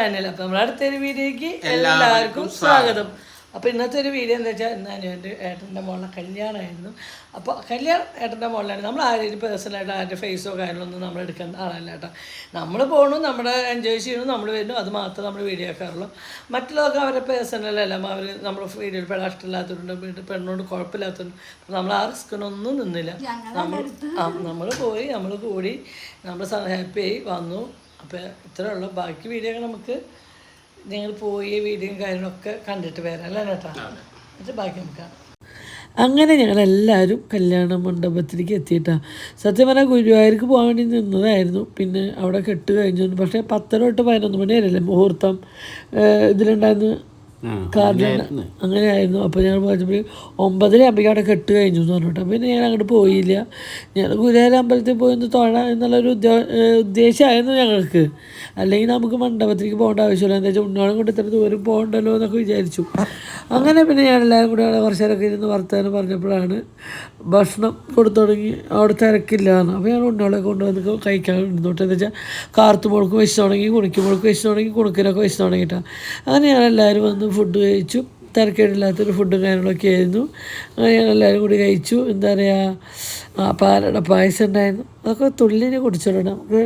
Channel അപ്പം നമ്മുടെ അടുത്തൊരു വീഡിയോയ്ക്ക് എല്ലാവർക്കും സ്വാഗതം. അപ്പോൾ ഇന്നത്തെ ഒരു വീഡിയോ എന്താ വെച്ചാൽ ഇന്ന് എന്റെ ഏട്ടന്റെ മോളിലെ കല്യാണമായിരുന്നു. അപ്പോൾ കല്യാണം ഏട്ടന്റെ മോളിലാണ് നമ്മൾ ആരും പേഴ്സണൽ ആയിട്ട് ആരുടെ ഫേസോ കാര്യങ്ങളൊന്നും നമ്മൾ എടുക്കേണ്ട ആളല്ല കേട്ടോ. നമ്മൾ പോകണു നമ്മുടെ എൻജോയ് ചെയ്യണു നമ്മൾ വരുന്നു. അത് മാത്രമേ നമ്മൾ വീഡിയോ ആക്കാറുള്ളൂ മറ്റുള്ളവർക്ക് അവരുടെ പേഴ്സണലല്ല അവർ നമ്മൾ വീഡിയോയിൽ പെടാൻ ഇഷ്ടമില്ലാത്തവരുണ്ട് വീട്ടിൽ പെണ്ണോട് കുഴപ്പമില്ലാത്തവരുണ്ട്. നമ്മൾ ആ റിസ്കിനൊന്നും നിന്നില്ല. നമ്മൾ ആ നമ്മൾ പോയി നമ്മൾ കൂടി നമ്മൾ ഹാപ്പി ആയി വന്നു. അപ്പോൾ ഇത്രയേ ഉള്ളൂ ബാക്കി വീഡിയോ നമുക്ക് നിങ്ങൾ പോയി വീഡിയോയും കാര്യങ്ങളൊക്കെ കണ്ടിട്ട് വരാം. അല്ലേ ചേട്ടാ? എന്നിട്ട് ബാക്കി നമുക്ക് കാണാം. അങ്ങനെ ഞങ്ങളെല്ലാവരും കല്യാണ മണ്ഡപത്തിലേക്ക് എത്തിയിട്ടാണ് സത്യം പറഞ്ഞാൽ ഗുരുവായൂർക്ക് പോകാൻ വേണ്ടി നിന്നതായിരുന്നു. പിന്നെ അവിടെ കെട്ട് കഴിഞ്ഞു. പക്ഷേ പത്തര തൊട്ട് പതിനൊന്ന് മണി വരെയല്ലേ മുഹൂർത്തം ഇതിലുണ്ടായിരുന്നു കാർഡിൽ അങ്ങനെയായിരുന്നു. അപ്പോൾ ഞങ്ങൾ പോയപ്പോൾ ഒമ്പതര ആകുമ്പോഴേക്കും അവിടെ കെട്ട് കഴിഞ്ഞു എന്ന് പറഞ്ഞിട്ട്. പിന്നെ ഞാൻ അങ്ങോട്ട് പോയില്ല. ഞാൻ ഗുരുവായൂർ അമ്പലത്തിൽ പോയി ഒന്ന് തൊഴ എന്നുള്ളൊരു ഉദ്യോ ഉദ്ദേശമായിരുന്നു ഞങ്ങൾക്ക്. അല്ലെങ്കിൽ നമുക്ക് മണ്ഡപത്തിലേക്ക് പോകേണ്ട ആവശ്യമില്ല. എന്താ വെച്ചാൽ ഉണ്ണോളം കൊണ്ട് ഇത്ര ദൂരം പോകണ്ടല്ലോ എന്നൊക്കെ വിചാരിച്ചു. അങ്ങനെ പിന്നെ ഞാൻ എല്ലാവരും കൂടി അവിടെ കുറച്ച് നേരമൊക്കെ ഇരുന്ന് വർത്തമാനം പറഞ്ഞപ്പോഴാണ് ഭക്ഷണം കൊടുത്തു തുടങ്ങി അവിടെ തിരക്കില്ല എന്ന്. അപ്പോൾ ഞാൻ ഉണ്ണോളെ കൊണ്ടുവന്ന് കഴിക്കാൻ ഇരുന്നോട്ടെ എന്ന് വെച്ചാൽ കാർത്തുമുളക്ക് വെച്ച് തുടങ്ങി കുണിക്കുമുളക്ക് വെച്ച് തുടങ്ങി കുണുക്കിനൊക്കെ വെച്ച് തുടങ്ങിയിട്ടാണ്. അങ്ങനെ ഞാൻ എല്ലാവരും വന്ന് ഫുഡ് കഴിച്ചു. തിരക്കേടില്ലാത്തൊരു ഫുഡും കാര്യങ്ങളൊക്കെ ആയിരുന്നു. അങ്ങനെ ഞങ്ങൾ എല്ലാവരും കൂടി കഴിച്ചു. എന്താ പറയുക പാലട പായസം ഉണ്ടായിരുന്നു. അതൊക്കെ തുള്ളിനെ കുടിച്ചോളൂ നമുക്ക്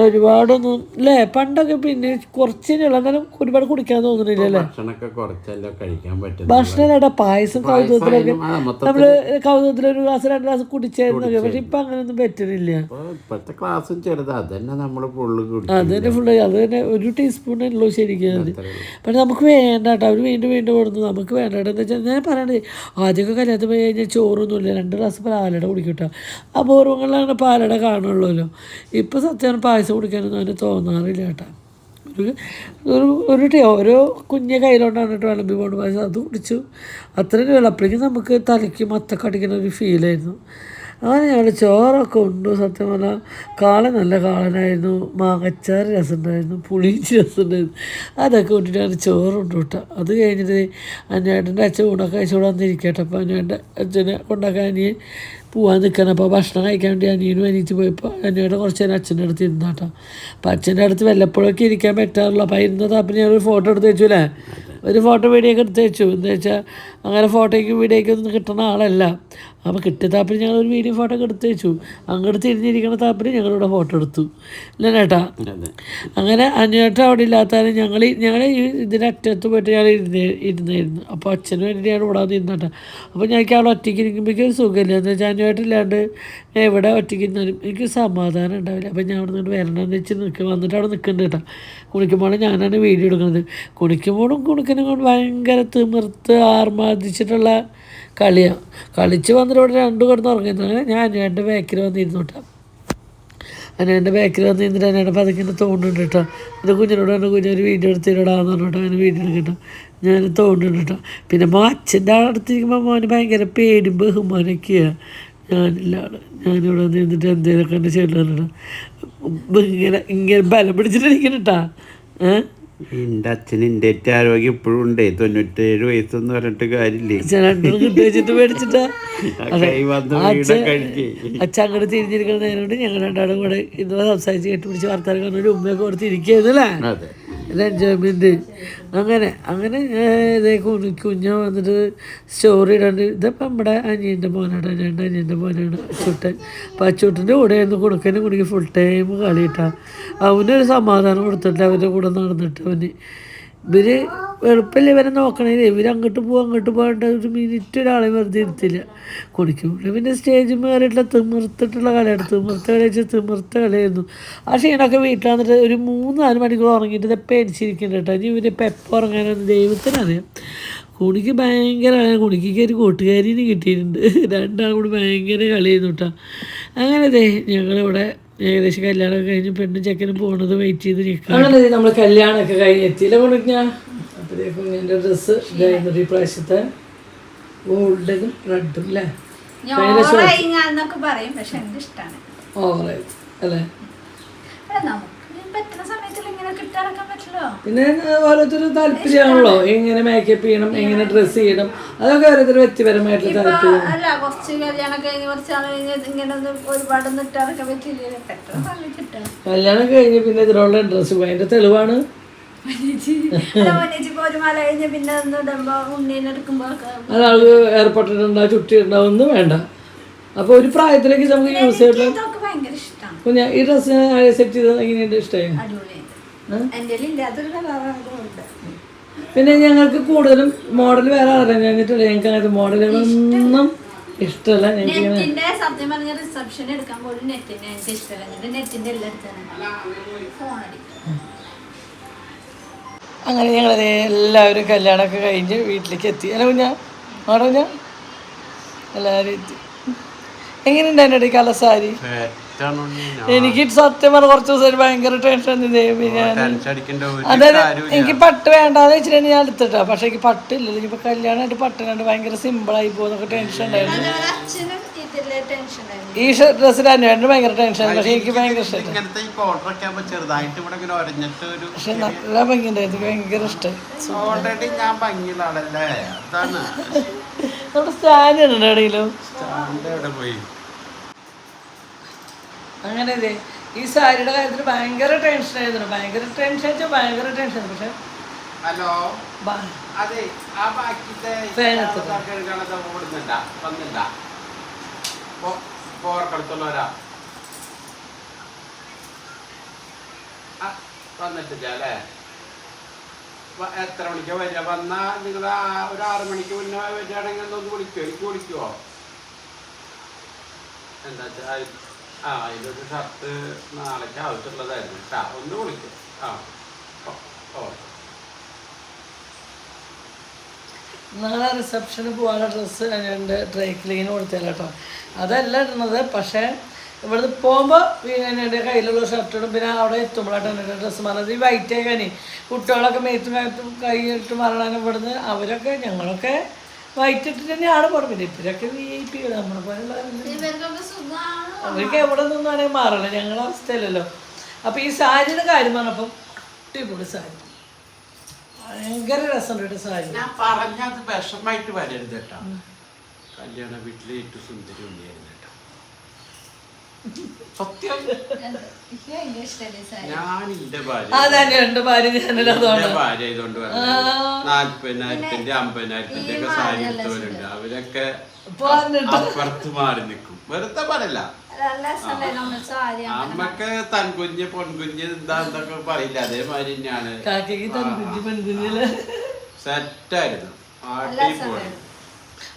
ഒരുപാടൊന്നും അല്ലേ പണ്ടൊക്കെ പിന്നെ കുറച്ചിനുള്ള അന്നേരം ഒരുപാട് കുടിക്കാൻ തോന്നുന്നില്ല അല്ലേ ഭക്ഷണമൊക്കെ കുറച്ചല്ലോ കഴിക്കാൻ പറ്റും ഭക്ഷണം പായസം കൗതുകത്തിലൊക്കെ ആ, നമ്മൾ കൗതുകത്തിൽ ഒരു ഗ്ലാസ് രണ്ട് ഗ്ലാസ് കുടിച്ചായിരുന്നൊക്കെ പക്ഷെ ഇപ്പൊ അങ്ങനെയൊന്നും പറ്റുന്നില്ല. ഇപ്പൊ ഇപ്പോഴത്തെ ക്ലാസ്സും ചെറുത്. അത് തന്നെ നമ്മൾ ഫുള്ള് അത് തന്നെ ഫുള്ള് അത് തന്നെ ഒരു ടീസ്പൂൺ ഉള്ളൂ ശരിക്കും. അത് പക്ഷെ നമുക്ക് വേണ്ട കേട്ടോ അവർ വീണ്ടും വീണ്ടും കൊടുത്തു നമുക്ക് വേണ്ട കേട്ടോ എന്താ വെച്ചാൽ ഞാൻ പറയണത് ആദ്യമൊക്കെ കല്യാണത്തിൽ പോയി കഴിഞ്ഞാൽ ചോറൊന്നുമില്ല. രണ്ട് ഗ്ലാസ് പാലട കുടിക്കും കേട്ടോ അപൂർവങ്ങളിലാണ് പാലട കാണുള്ളൂല്ലോ. ഇപ്പം സത്യം പായസം കുടിക്കാനൊന്നും അവന് തോന്നാറില്ല കേട്ടോ. ഒരു ഒരു ഒരു ഓരോ കുഞ്ഞ കയ്യിലോട്ടാണ് കേട്ടോ വിളമ്പി പോകേണ്ട പായസം അത് കുടിച്ചു. അത്രയും വെള്ളപ്പോഴേക്കും നമുക്ക് തലയ്ക്ക് മത്തൊക്കെ അടിക്കുന്ന ഒരു ഫീലായിരുന്നു അങ്ങനെ ഞങ്ങൾ ചോറൊക്കെ ഉണ്ട്. സത്യം പറഞ്ഞാൽ കാളൻ നല്ല കാളനായിരുന്നു. മാങ്ങച്ചാറ് രസമുണ്ടായിരുന്നു. പുളിയിഞ്ചി രസമുണ്ടായിരുന്നു. അതൊക്കെ കൂട്ടിയിട്ടാണ് ചോറുണ്ട് കേട്ടോ. അത് കഴിഞ്ഞിട്ട് അന്നേട്ടന്റെ അച്ഛൻ ഊണൊക്കെ കൂടെ വന്നിരിക്കട്ടെ അപ്പോൾ അന്നേട്ടന്റെ അച്ഛനെ കൊണ്ടാക്കാൻ അനിയൻ പോവാൻ നിൽക്കണം അപ്പോൾ ഭക്ഷണം കഴിക്കാൻ വേണ്ടി അനിയനും അനിയിച്ച് പോയപ്പോൾ അനിയുടെ കുറച്ച് നേരം അച്ഛന്റെ അടുത്ത് ഇരുന്നാട്ടോ അപ്പോൾ അച്ഛന്റെ അടുത്ത് വല്ലപ്പോഴൊക്കെ ഇരിക്കാൻ പറ്റാറുള്ളൂ. അപ്പോൾ ഇരുന്നത് അപ്പം ഞാൻ ഒരു ഫോട്ടോ എടുത്ത് വെച്ചു അല്ലേ? ഒരു ഫോട്ടോ വീഡിയോ ഒക്കെ എടുത്ത് വെച്ചു. എന്താ വെച്ചാൽ അങ്ങനെ ഫോട്ടോയ്ക്കും വീഡിയോയ്ക്കും ഒന്നും കിട്ടുന്ന ആളല്ല. അപ്പോൾ കിട്ടിയ താപ്പര് ഞങ്ങൾ ഒരു വീഡിയോ ഫോട്ടോ ഒക്കെ എടുത്ത് വെച്ചു. അങ്ങോട്ട് തിരിഞ്ഞിരിക്കുന്ന താപ്പര് ഞങ്ങളിവിടെ ഫോട്ടോ എടുത്തു. ഇല്ല ചേട്ടാ? അങ്ങനെ അന്വേട്ടം അവിടെ ഇല്ലാത്താലും ഞങ്ങൾ ഞങ്ങൾ ഈ ഇതിന്റെ അറ്റത്ത് പോയിട്ട് ഞാൻ ഇരുന്ന് ഇരുന്നായിരുന്നു. അപ്പോൾ അച്ഛന് വേണ്ടി ഞാൻ ഇവിടെ നിന്നിട്ടാ. അപ്പോൾ ഞങ്ങൾക്ക് അവിടെ ഒറ്റയ്ക്ക് ഇരിക്കുമ്പോഴേക്കും ഒരു സുഖമില്ല. എന്ന് വെച്ചാൽ ഞാൻ എവിടെ ഒറ്റയ്ക്ക് ഇരുന്നാലും എനിക്ക് സമാധാനം ഉണ്ടാവില്ല. അപ്പോൾ ഞാൻ അവിടെ നിന്ന് വരണമെന്ന് വെച്ച് നിൽക്കുക വന്നിട്ട് അവിടെ നിൽക്കുന്നുണ്ട് കേട്ടോ. കുണിക്കുമ്പോൾ ഞാനാണ് വീഡിയോ എടുക്കുന്നത്. കുണിക്കുമ്പോഴും കുണിക്കനും കൊണ്ട് ഭയങ്കര തിമിർത്ത് ആർമാദിച്ചിട്ടുള്ള കളിയാണ് കളിച്ച് വന്നിട്ട് രണ്ടു കിടന്ന് ഉറങ്ങിയിരുന്നു. ഞാൻ എന്റെ ബാക്കിൽ വന്നിരുന്നു കേട്ടോ എന്റെ ബാക്കിൽ വന്ന് ഇരുന്നിട്ട് എന്നോട് പതുക്കിന്റെ തോണ്ടുണ്ട് കേട്ടോ എന്റെ കുഞ്ഞിനോട് എന്റെ കുഞ്ഞൊരു വീഡിയോ എടുത്തിടാന്ന് പറഞ്ഞിട്ട് അവന് വീഡിയോ എടുക്കട്ടോ ഞാൻ തോണ്ടുണ്ട് കേട്ടോ പിന്നെ അച്ഛന്റെ അടുത്തിരിക്കുമ്പോൾ മോന് ഭയങ്കര പേടി ബഹുമാനൊക്കെയാണ് ഞാനില്ല ആൾ ഞാനിവിടെ നിന്നിട്ട് എന്തേലൊക്കെ എന്റെ ചേട്ടൻ ഇങ്ങനെ ഇങ്ങനെ ബലം പിടിച്ചിട്ടിരിക്കണം കേട്ടാ ഏഹ് എന്റെ അച്ഛന് എന്റെ ഏറ്റവും ആരോഗ്യം ഇപ്പോഴും ഉണ്ട്. തൊണ്ണൂറ്റേഴ് വയസ്സൊന്നും പറഞ്ഞിട്ട് കാര്യമില്ലേ? അച്ഛൻ അങ്ങോട്ട് തിരിഞ്ഞിരിക്കുന്ന നേരോട് ഞങ്ങൾ രണ്ടാളും കൂടെ ഇന്ന് സംസാരിച്ച് കെട്ടിപ്പിടിച്ച് വാർത്താൻ ഒരു ഉമ്മയൊക്കെ ഓർത്തിരിക്കുന്നല്ലേ അതെ. എൻജോയ്മെന്റ് അങ്ങനെ അങ്ങനെ ഇതേ കുഞ്ഞ് കുഞ്ഞ വന്നിട്ട് സ്റ്റോറി ഇടാണ്ട് ഇതപ്പം നമ്മുടെ അനിയന്റെ മോനാണ് രണ്ട് അനിയന്റെ മോനാണ് അച്ചൂട്ടൻ. അപ്പം അച്ചൂട്ടന്റെ കൂടെ ആയിരുന്നു കൊടുക്കാനും കുടിക്കും ഫുൾ ടൈം കളിയിട്ടാണ് അവനൊരു സമാധാനം കൊടുത്തിട്ട് അവന്റെ കൂടെ നടന്നിട്ട് അവന് ഇവർ എളുപ്പമില്ല ഇവരെ നോക്കണേ ഇവർ അങ്ങോട്ട് പോകും അങ്ങോട്ട് പോകേണ്ട ഒരു മിനിറ്റ് ഒരാളെ വെറുതെ ഇരുത്തില്ല. കുടിക്കുമ്പോൾ പിന്നെ സ്റ്റേജിൽ കയറിയിട്ടുള്ള തിമിർത്തിട്ടുള്ള കളിയാണ്. തിമിർത്ത കളി വെച്ചാൽ തിമിർത്ത കളിയായിരുന്നു. ആ ക്ഷീണമൊക്കെ വീട്ടിൽ വന്നിട്ട് ഒരു മൂന്ന് നാല് മണിക്കൂർ ഉറങ്ങിയിട്ട് ഇത് പേടിച്ചിരിക്കുന്നുണ്ട് കേട്ടോ. ഇനി ഇവരിപ്പോൾ എപ്പോൾ ഉറങ്ങാനൊന്നും ദൈവത്തിനറിയാം. കുണിക്ക് ഭയങ്കര കുണിക്ക് ഒരു കൂട്ടുകാരിന് കിട്ടിയിട്ടുണ്ട്. രണ്ടാളും കൂടി ഭയങ്കര കളിയായിരുന്നു കേട്ടോ. അങ്ങനെ ദേ ഞങ്ങളിവിടെ ഏകദേശം കല്യാണം കഴിഞ്ഞ് പെണ്ണും ചെക്കനും പോണത് വെയിറ്റ് ചെയ്ത് അങ്ങനെ നമ്മൾ കല്യാണമൊക്കെ കഴിഞ്ഞ് എത്തിയില്ല കുണിഞ്ഞ അപ്പോഴേക്കും എന്റെ ഡ്രസ്സ് ഇതായിരുന്നു ഈ പ്രാവശ്യത്തെ ഗോൾഡനും റെഡും അല്ലേ എന്നൊക്കെ പറയും പക്ഷെ എനിക്ക് ഇഷ്ടമാണ് ഓവറായി അല്ലേ? പിന്നെ ഓരോരുത്തർ താല്പര്യമാണല്ലോ. എങ്ങനെ മേക്കപ്പ് ചെയ്യണം എങ്ങനെ ഡ്രസ്സ് ചെയ്യണം. അതൊക്കെ ഓരോരുത്തർ വ്യക്തിപരമായിട്ടുള്ള താല്പര്യം. അല്ല കുറച്ച് കല്യാണം കഴിഞ്ഞ് കുറച്ച് നാൾ കഴിഞ്ഞ് ഇങ്ങനെ ഒന്നും ഒരുപാടൊന്നും ഇട്ടാറൊക്കെ പറ്റില്ല പെട്ടെന്ന് കല്യാണം കഴിഞ്ഞ് പിന്നെ ഇതിലുള്ള ഡ്രസ്സ് അതിന്റെ തെളിവാണ്. അതാൾക്ക് ഏർപ്പെട്ടിട്ടുണ്ടാവും ചുറ്റിയിട്ടുണ്ടാവും ഒന്നും വേണ്ട. അപ്പൊ ഒരു പ്രായത്തിലേക്ക് നമുക്ക് യൂസ് ചെയ്യാം. ഈ ഡ്രസ്സ് സെറ്റ് ചെയ്ത് എങ്ങനെയുണ്ട്? ഇഷ്ടമായി പിന്നെ ഞങ്ങൾക്ക് കൂടുതലും മോഡൽ വേറെ അറിയാൻ കഴിഞ്ഞിട്ടില്ല ഞങ്ങൾക്ക് അങ്ങനത്തെ മോഡലുകളൊന്നും ഇഷ്ടമല്ല. ഞങ്ങൾക്ക് സത്യം പറഞ്ഞ റിസപ്ഷൻ എടുക്കാൻ പോലും നെറ്റിന്റെ എനിക്ക് ഇഷ്ടമല്ല. എന്നിട്ട് നെറ്റിന്റെ എല്ലാം അങ്ങനെ ഞങ്ങൾ എല്ലാവരും കല്യാണമൊക്കെ കഴിഞ്ഞ് വീട്ടിലേക്ക് എത്തി. അല്ല കുഞ്ഞാ ആടോ കുഞ്ഞ? എല്ലാവരും എത്തി. എങ്ങനെയുണ്ടായിരുന്നു എന്റെ സാരി? എനിക്ക് സത്യം പറഞ്ഞ കുറച്ച് ദിവസം ഭയങ്കര ടെൻഷൻ അതായത് എനിക്ക് പട്ട് വേണ്ടാന്ന് വെച്ചിട്ടുണ്ടെങ്കിൽ ഞാൻ എടുത്തിട്ടാ പക്ഷെ എനിക്ക് പട്ടില്ലല്ലോ ഇനിയിപ്പോ കല്യാണമായിട്ട് പട്ടിനായിട്ട് ഭയങ്കര സിമ്പിളായി പോകുന്നൊക്കെ ടെൻഷൻ ഉണ്ടായിരുന്നു. ഈ ഡ്രസ്സിൽ അന്വേഷണം ഭയങ്കര ടെൻഷൻ പക്ഷെ എനിക്ക് ഭയങ്കര പക്ഷെ നല്ല ഭംഗിയുണ്ടായിരുന്നു ഭയങ്കര ഇഷ്ടം. നമ്മുടെ സ്റ്റാൻഡ് ഉണ്ടോ ഇടയിലും സ്റ്റാൻഡ് എവിടെ പോയി? അങ്ങനെ ഇതേ ഈ സാരിയുടെ കാര്യത്തിൽ ഭയങ്കര ടെൻഷൻ ആയിരുന്നു. ഭയങ്കര ടെൻഷൻ വെച്ചാൽ ഭയങ്കര ടെൻഷൻ പക്ഷെ ഹലോ? അതെ ആ ബാക്കിത്തെ ഫാൻ എടുത്തോ? വന്നില്ല. പോർക്കടുത്തുള്ളവരാ വന്നിട്ടില്ല അല്ലേ? വ- എത്ര മണിക്കാ വരിക? വന്നാ നിങ്ങൾ ആ ഒരു ആറു മണിക്ക് മുന്നേ വരികയാണെങ്കിൽ ഒന്ന് വിളിക്കുമോ എനിക്ക് വിളിക്കുമോ എന്താ ആ ഇതൊരു ഷർട്ട് നാളേക്ക് ആവശ്യമുള്ളതായിരുന്നു. കേട്ടാ ഒന്ന് വിളിക്കും. ആ നാളെ റിസപ്ഷന് പോകാനുള്ള ഡ്രസ്സ് എന്റെ ഡ്രൈ ക്ലീൻ കൊടുത്തില്ല കേട്ടോ അതല്ല ഇടുന്നത് പക്ഷേ ഇവിടുന്ന് പോകുമ്പോൾ എന്റെ കയ്യിലുള്ള ഷർട്ട് ഇടും. പിന്നെ അവിടെ എത്തുമ്പോഴായിട്ടാണ് എന്റെ ഡ്രസ്സ് മാറുന്നത്. ഈ വൈറ്റ് ആകാനേ കുട്ടികളൊക്കെ മേത്തും കൈയിട്ട് മാറണം ഇവിടുന്ന് അവരൊക്കെ ഞങ്ങളൊക്കെ വൈറ്റ് ഇട്ടിട്ട് തന്നെയാണ് പോകണം പിന്നെ ഇവരൊക്കെ വി ഐ പി നമ്മളെ അവർക്ക് എവിടെ നിന്നാണെങ്കിൽ മാറില്ല ഞങ്ങളുടെ അവസ്ഥയിലല്ലോ അപ്പോൾ ഈ സാരിയുടെ കാര്യം പറഞ്ഞപ്പം അടിപൊളി സാരി. ഭയങ്കര രസമുണ്ട് സാരി. ഞാൻ പറഞ്ഞത് വിഷമായിട്ട് വരരുത് കേട്ടോ. കല്യാണ വീട്ടിലെ ഏറ്റവും സുന്ദരി ഉണ്ണിയായിരുന്നു. കേട്ടോ സത്യം? ഞാൻ എന്റെ ഭാര്യ എന്റെ അതുകൊണ്ട്. ഭാര്യ ആയതുകൊണ്ട് പറഞ്ഞത്. നാല്പതിനായിരത്തിന്റെ അമ്പതിനായിരത്തിന്റെ ഒക്കെ സാരി എടുത്തവരുണ്ട് അവരൊക്കെ അപ്പുറത്ത് മാറി നിൽക്കും. വെറുതെ പറയല്ല. അമ്മയ്ക്ക് തൻകുഞ്ഞ് പൊൻകുഞ്ഞ് എന്താ എന്തൊക്കെ പറയില്ല. അതേമാതിരി തന്നെയാണ്. സെറ്റായിരുന്നു. അടിപൊളി.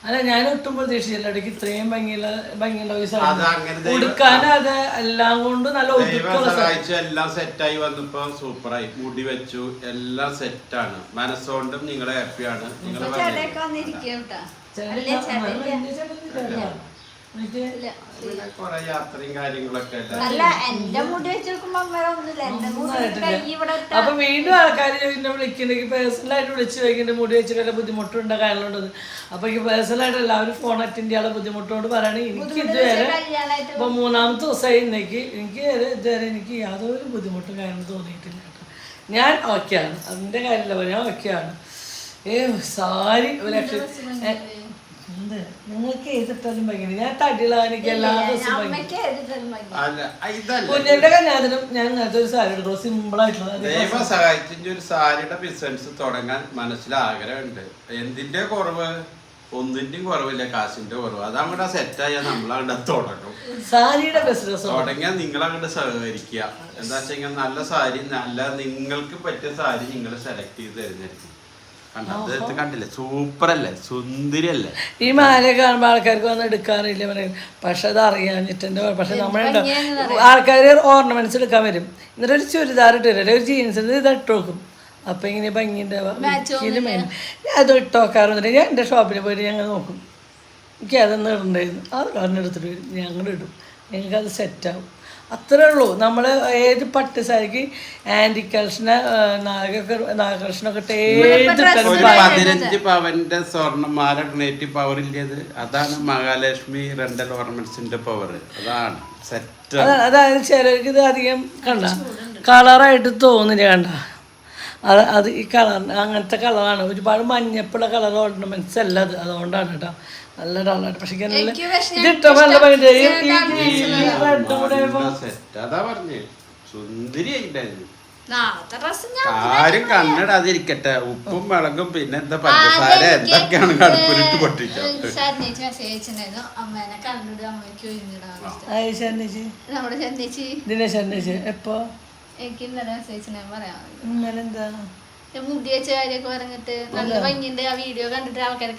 അല്ല ഞാൻ ഒട്ടും പ്രതീക്ഷിച്ചില്ല. ഇടയ്ക്ക് ഇത്രയും ഭംഗിയുള്ള ഭംഗിയുള്ള ദൈവം- അത് എല്ലാം കൊണ്ട് നല്ല സഹായിച്ചു എല്ലാം സെറ്റായി വന്നപ്പോ സൂപ്പറായി. മുടി വെച്ചു എല്ലാം സെറ്റാണ് മനസ്സുകൊണ്ടും നിങ്ങൾ ഹാപ്പിയാണ് നിങ്ങൾ അല്ലേ ചേട്ടൻ പിന്നെ കൊറേ യാത്രയും ആയിട്ട് അല്ല എന്റെ മുടി വെച്ചെടുക്കുമ്പോ അമ്മ ഒന്നുമില്ല. എന്റെ മുടി കൈ ഇവിടെ ഇട്ട അപ്പൊ വീണ്ടും ആൾക്കാർ എന്നെ വിളിക്കുന്നെങ്കിൽ പേഴ്സണലായിട്ട് വിളിച്ചു ചോദിക്കുന്നുണ്ട് മുടി വെച്ചിട്ട് വല്ല ബുദ്ധിമുട്ടുണ്ട്? കാര്യങ്ങളുണ്ട്? അപ്പൊ ഈ പേഴ്സണലായിട്ട് എല്ലാവരും ഫോൺ അറ്റൻഡ് ചെയ്യാനുള്ള ബുദ്ധിമുട്ടോട് പറയണേ. എനിക്ക് ഇതുവരെ ഇപ്പൊ മൂന്നാമത്തെ ദിവസമായി ഇന്നേക്ക്. എനിക്ക് ഇതുവരെ എനിക്ക് യാതൊരു ബുദ്ധിമുട്ടും കാര്യങ്ങളും തോന്നിയിട്ടില്ല ഞാൻ ഓക്കെയാണ് അതിന്റെ കാര്യമില്ല ഞാൻ ഓക്കെയാണ് ഏ സാരി ഒരു ലക്ഷം എന്ത് നിങ്ങൾക്ക് ഏതിട്ടാലും ഭയങ്കര ഞാൻ തടിയുള്ള എനിക്ക് എല്ലാ ദിവസവും ഭയങ്കര അമ്മയ്ക്ക് എഴുതിത്തരും ഭയങ്കര അല്ല ഇതല്ല. കുഞ്ഞിന്റെ കല്യാണത്തിനും ഞാൻ അങ്ങനത്തെ ഒരു സാരി എടുക്കും സിമ്പിൾ ആയിട്ടുള്ള ദൈവം സഹായിച്ചു ഒരു സാരിയുടെ ബിസിനസ് തുടങ്ങാൻ മനസ്സിൽ ആഗ്രഹമുണ്ട്. എന്തിന്റെ കുറവ്? ഒന്നിന്റെയും കുറവില്ല കാശിന്റെ കുറവ്. അത് അങ്ങോട്ട് സെറ്റായാൽ നമ്മളങ്ങോട്ട് തുടങ്ങും. സാരിയുടെ ബിസിനസ് തുടങ്ങിയാൽ നിങ്ങൾ അങ്ങോട്ട് സഹകരിക്കുക. എന്താ വെച്ചാൽ നല്ല സാരി നല്ല നിങ്ങൾക്ക് പറ്റിയ സാരി നിങ്ങൾ സെലക്ട് ചെയ്ത് തിരഞ്ഞെടുക്കും. കണ്ടോ? ഇത് കണ്ടില്ലേ? സൂപ്പർ അല്ലേ സുന്ദരി അല്ലേ ഈ മാല കാണുമ്പോൾ ആൾക്കാർക്ക് വന്ന് എടുക്കാറില്ല പറയും പക്ഷെ അത് അറിയാഞ്ഞിട്ടുണ്ട് പക്ഷെ നമ്മളുണ്ട്? ആൾക്കാർ ഓർണമെന്റ്സ് എടുക്കാൻ വരും. എന്നിട്ട് ഒരു ചുരിദാർ ഇട്ട് തരും ഒരു ജീൻസ് ഇത് ഇട്ട് നോക്കും അപ്പൊ ഇങ്ങനെ ഭംഗിയുണ്ടാവും ഞാൻ അത് ഇട്ട് നോക്കാറുണ്ട് ഞാൻ എന്റെ ഷോപ്പിൽ പോയിട്ട് ഞങ്ങൾ നോക്കും. എനിക്ക് അതൊന്നും ഇടണ്ടായിരുന്നു. അത് പറഞ്ഞെടുത്തിട്ട് വരും. ഞങ്ങൾ ഇടും. ഞങ്ങൾക്കത് സെറ്റാവും അത്രേ ഉള്ളൂ. നമ്മൾ ഏത് പട്ട് സാരിക്ക് ആന്റി കളക്ഷന നാഗൊക്കെ നാഗകൃഷ്ണൊക്കെ പതിനഞ്ച് പവന്റെ സ്വർണമാല ഡൊണേറ്റ് പവർ ഇല്ലത്? അതാണ് മഹാലക്ഷ്മി റെന്റൽ ഓർണമെന്റ്സിന്റെ പവർ അതാണ് സെറ്റ് അതാ- അതായത് ചിലർക്ക് ഇത് അധികം കണ്ട. കളറായിട്ട് തോന്നില്ല കണ്ട. അത് അത് ഈ കളർ അങ്ങനത്തെ കളറാണ്. ഒരുപാട് മഞ്ഞപ്പുള്ള കളർ ഓർണമെന്റ്സ് അല്ല അത്. അതുകൊണ്ടാണ് കേട്ടോ. നല്ല കളറായിട്ട് പക്ഷെ ഇങ്ങനെ നല്ല- ഭംഗിയുണ്ട്. ആരും കണ്ണിടാതിരിക്കട്ടെ. ഉപ്പും മുളകും പിന്നെ എന്താ പഞ്ചസാര എന്തൊക്കെയാണ് കടുപ്പിലിട്ട് പൊട്ടിച്ചത്? എപ്പോ? എനിക്ക് ഇന്നലെ മെസ്സേജ് പറയാം ഇന്നലെ എന്താ മുടി വെച്ച കാര്യമൊക്കെ പറഞ്ഞിട്ട് നല്ല ആ വീഡിയോ കണ്ടിട്ട് ആൾക്കാർ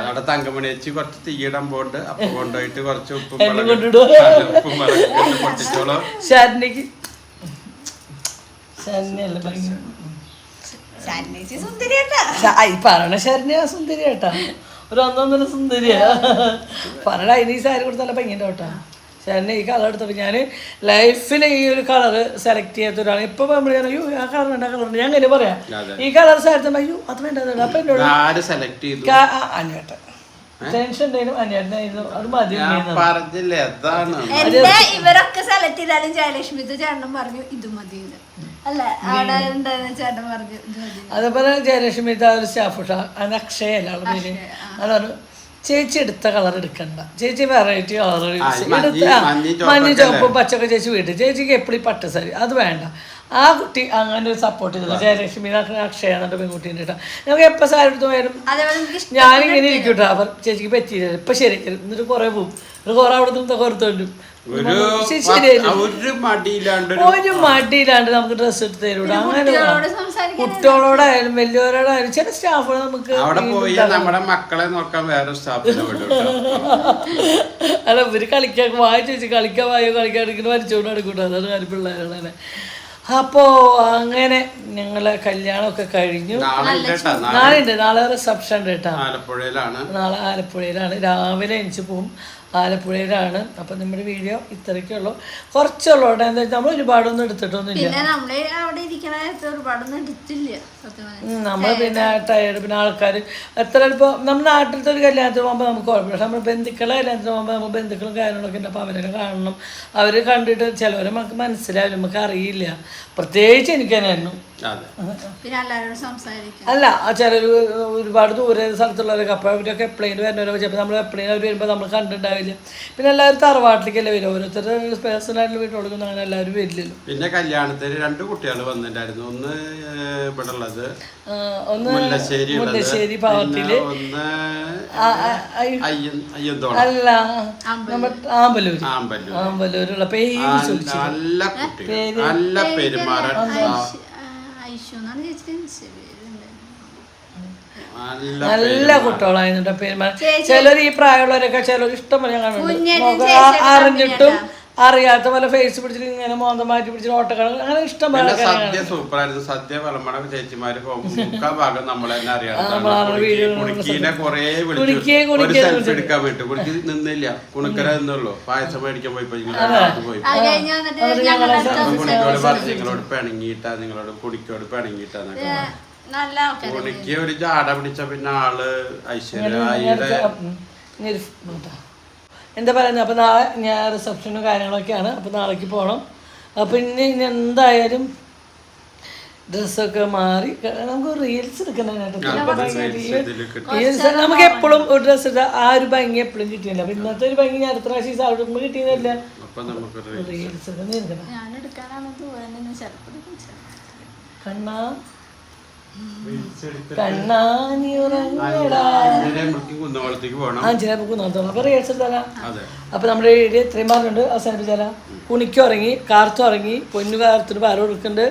അവിടെ തങ്കമണി വെച്ച് കുറച്ച് തീയിടാൻ പോണ്ട് അപ്പൊ കൊണ്ടുപോയിട്ട് കുറച്ച് ഉപ്പും ഉപ്പും പൊട്ടിച്ചോളൂ. പറയണ ശരണ്യ ഒരു ഒന്നൊന്നര സുന്ദരിയാ. പറയണ അതിന് ഈ സാരി കൊടുത്തല്ല ഭംഗിന്റെ ശരണ്യ ഈ കളർ എടുത്തപ്പോൾ ഞാൻ ലൈഫിൽ ഈ ഒരു കളർ സെലക്ട് ചെയ്യാത്ത ഒരാളാണ്. ഇപ്പൊ നമ്മൾ ഞാൻ അയ്യോ ആ കളർ ഉണ്ട് ആ കളർ ഉണ്ട് ഞാൻ അങ്ങനെ പറയാം. ഈ കളർ സെലക്ട് അയ്യോ അത് വേണ്ട. അപ്പൊ എന്നോട് ആര് സെലക്ട് ചെയ്തു? അനിയേട്ടൻ. ടെൻഷൻ ഉണ്ടായിരുന്നു അനിയേട്ടനായിരുന്നു അത് മതി ഞാൻ ഉണ്ണീന്ന്. പറഞ്ഞില്ലേ അതാണ്. ഇവരൊക്കെ സെലക്ട് ചെയ്താലും ജയലക്ഷ്മി ചേട്ടൻ പറഞ്ഞു ഇത് മതി പറഞ്ഞു അതേപോലെ ജയലക്ഷ്മി ഒരു സ്റ്റാഫ് അക്ഷയല്ല അത് അതാണ് ചേച്ചി എടുത്ത കളർ എടുക്കണ്ട. ചേച്ചി വെറൈറ്റി കളർ യൂസ് ഈ മഞ്ഞ- ചുവപ്പും പച്ചൊക്കെ ചേച്ചി വീട്ടിൽ. ചേച്ചിക്ക് എപ്പോഴും പട്ട് സാരി. അത് വേണ്ട. ആ കുട്ടി അങ്ങനെ ഒരു സപ്പോർട്ട് ചെയ്തു. ജയലക്ഷ്മി അക്ഷയ എന്നിട്ട് പെൺകുട്ടീന്റെ കേട്ടോ. ഞങ്ങൾക്ക് എപ്പോൾ സാരടുത്ത് പോയാലും ഞാനിങ്ങനെ ഇരിക്കും കേട്ടോ അവർ ചേച്ചിക്ക് പറ്റിയില്ല. ഇപ്പം ശരി എന്നിട്ട് കുറേ പോവും. എന്നിട്ട് കുറേ അവിടെ നിന്ന് കുറത്തോണ്ടും ഒരു മടിയില്ലാണ്ട് നമുക്ക് ഡ്രസ് എടുത്ത് തരൂടാ അങ്ങനെ കുട്ടികളോടായാലും വലിയവരോടായാലും ചില സ്റ്റാഫുകൾ നമുക്ക് അവിടെ പോയി നമ്മുടെ മക്കളെ നോക്കാൻ വേറെ. അല്ല ഇവർ കളിക്കാൻ വായിച്ചു വെച്ച് കളിക്കാൻ വായോ കളിക്കാൻ എടുക്കുന്ന വലിച്ചോണ്ട് എടുക്കൂട്ടോ അതാണ് കാര്യം പിള്ളേരുകളെ അപ്പോ അങ്ങനെ ഞങ്ങളെ കല്യാണമൊക്കെ കഴിഞ്ഞു. നാളെ ഉണ്ട് നാളെ. റിസപ്ഷൻ ഉണ്ട് കേട്ടോ ആലപ്പുഴയിലാണ് നാളെ ആലപ്പുഴയിലാണ്. രാവിലെ എണിച്ച് പോവും. ആലപ്പുഴയിലാണ്. അപ്പം നമ്മുടെ വീഡിയോ ഇത്രയ്ക്കുള്ളൂ. കുറച്ചുള്ളൂ കേട്ടോ എന്താ നമ്മൾ ഒരുപാടൊന്നും എടുത്തിട്ടൊന്നുമില്ല. നമ്മൾ പിന്നെ ടയർഡ് പിന്നെ ആൾക്കാർ എത്ര ഇപ്പോൾ നമ്മുടെ നാട്ടിലത്തെ ഒരു കല്യാണത്തിന് പോകുമ്പോൾ നമുക്ക് കുഴപ്പമില്ല. പക്ഷെ നമ്മൾ ബന്ധുക്കളെ കല്യാണത്തിന് പോകുമ്പോൾ നമുക്ക് ബന്ധുക്കളും കാര്യങ്ങളൊക്കെ ഉണ്ട്. അപ്പോൾ അവരെ കാണണം. അവർ കണ്ടിട്ട് ചിലവരെ നമുക്ക് മനസ്സിലാവില്ല. നമുക്ക് അറിയില്ല പ്രത്യേകിച്ച് എനിക്ക് തന്നെയായിരുന്നു. അല്ല ചിലർ ഒരുപാട് ദൂരെ സ്ഥലത്തുള്ളവരൊക്കെ അപ്പോൾ അവരൊക്കെ എപ്പോഴേലും വരുന്നവരൊക്കെ ചിലപ്പോൾ നമ്മൾ എപ്പോഴേലും അവർ വരുമ്പോൾ നമ്മൾ കണ്ടിട്ടുണ്ടാവില്ല പിന്നെ എല്ലാവരും തറവാട്ടിലേക്കല്ലേ വരും. ഓരോരുത്തരുടെ പേഴ്സണലായിട്ട് വീട്ടിൽ കൊടുക്കുന്ന അങ്ങനെ എല്ലാവരും വരില്ലല്ലോ. പിന്നെ കല്യാണത്തിന് രണ്ട് കുട്ടികൾ വന്നിട്ടുണ്ടായിരുന്നു. ഒന്ന് ഇവിടെ ഉള്ളത് ഒന്ന് മുല്ലശ്ശേരി മുല്ലശ്ശേരി അല്ല നമ്മുടെ ആമ്പലൂര്. ആമ്പല്ലൂർ ആമ്പലൂരുള്ള പേര് നല്ല കുട്ടികൾ. നല്ല എന്നാണ് ചേച്ചിയുടെ നല്ല കുട്ടികളായിരുന്നു പെരുമാറ ചിലർ ഈ പ്രായമുള്ളവരൊക്കെ ചിലർ ഇഷ്ടം പോലെ ഞാൻ അറിയാത്ത പോലെ ഫേസ് പിടിച്ചിട്ട് ഇങ്ങനെ മോന്തം മാറ്റി പിടിച്ചിട്ട് ഓട്ടക്കള അങ്ങനെ ഇഷ്ടം പോലെ സദ്യ സൂപ്പറായിരുന്നു സദ്യ വിളമ്പണ ചേച്ചിമാര് ഭാഗം നമ്മളെ തന്നെ അറിയാം കുടുക്കി നിന്നില്ല. കുണുക്കര നിന്നുള്ളൂ. പായസം മേടിക്കാൻ പോയി പോയി കുണിക്കോട് പറഞ്ഞു നിങ്ങളോട് പിണങ്ങിയിട്ടാ നിങ്ങളോട് കുടിക്കോട് പിണങ്ങിയിട്ടാന്നൊക്കെ കുണിക്ക് ഒരു ജാട പിടിച്ച പിന്നെ ആൾ ഐശ്വര്യയുടെ എന്താ പറയുന്നത്? അപ്പോൾ നാളെ ഞാൻ റിസപ്ഷനും കാര്യങ്ങളൊക്കെയാണ്. അപ്പോൾ നാളേക്ക് പോകണം അപ്പോൾ ഇനി ഇനി എന്തായാലും ഡ്രസ്സൊക്കെ മാറി നമുക്ക് റീൽസ് എടുക്കണം കേട്ടോ റീൽസ് നമുക്ക് എപ്പോഴും ഒരു ഡ്രസ്സ് ഇട്ട ആ ഒരു ഭംഗി എപ്പോഴും കിട്ടിയില്ല അപ്പോൾ ഇന്നത്തെ ഒരു ഭംഗി ഞാൻ അടുത്ത പ്രാവശ്യം സാറിടുമ്പോൾ കിട്ടിയതല്ല. അപ്പൊ റീൽസ് എടുക്കണം കണ്ണാ. തരാം അപ്പോൾ നമ്മുടെ വീഡിയോ ഇത്രയും പറഞ്ഞുണ്ട് അവസാനിപ്പിച്ചാല. കുണിക്കും ഇറങ്ങി കാർത്തും ഇറങ്ങി പൊന്നു കാർത്തിന് പാല കൊടുക്കുന്നുണ്ട്.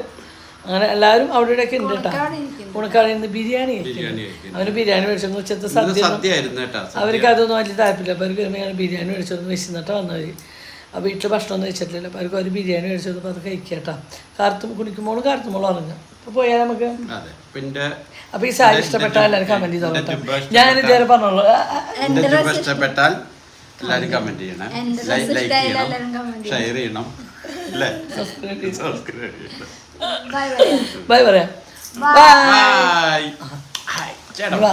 അങ്ങനെ എല്ലാവരും അവിടെ ഇവിടെയൊക്കെ ഉണ്ട് കേട്ടോ. ഉണക്കാട് ഇന്ന് ബിരിയാണി അവന് ബിരിയാണി മേടിച്ചു ഉച്ചത്തെ സദ്യ. അവർക്ക് അതൊന്നും വലിയ താല്പര്യമില്ല. അപ്പൊ അവർക്ക് ബിരിയാണി മേടിച്ചൊന്ന് വിശന്നിട്ട് വന്നവർ അപ്പോൾ വീട്ടിൽ ഭക്ഷണമൊന്നും വെച്ചിട്ടില്ല അപ്പോൾ അവർക്ക് ഒരു ബിരിയാണി മേടിച്ചത് അപ്പോൾ അത് കഴിക്കട്ടോ. കാർത്തും കുടിക്കുമ്പോൾ കാർത്തുമ്പോഴും ഉറങ്ങുക അപ്പോൾ പോയാൽ നമുക്ക്? അതെ. പിന്നെ അപ്പോൾ ഈ സാരി ഇഷ്ടപ്പെട്ടാൽ എല്ലാവരും കമന്റ് ചെയ്ത് നോക്കട്ടെ ഞാൻ ഇതുവരെ പറഞ്ഞോളൂ. ഇഷ്ടപ്പെട്ടാൽ എല്ലാരും കമന്റ് ചെയ്യണം. ലൈക്ക് ചെയ്യണം. ഷെയർ ചെയ്യണം. അല്ലേ? സബ്സ്ക്രൈബ് ചെയ്യണം. ബൈ ബൈ ബൈ പറയാം. ബൈ. ഹായ്. ചേട്ടാ. ബൈ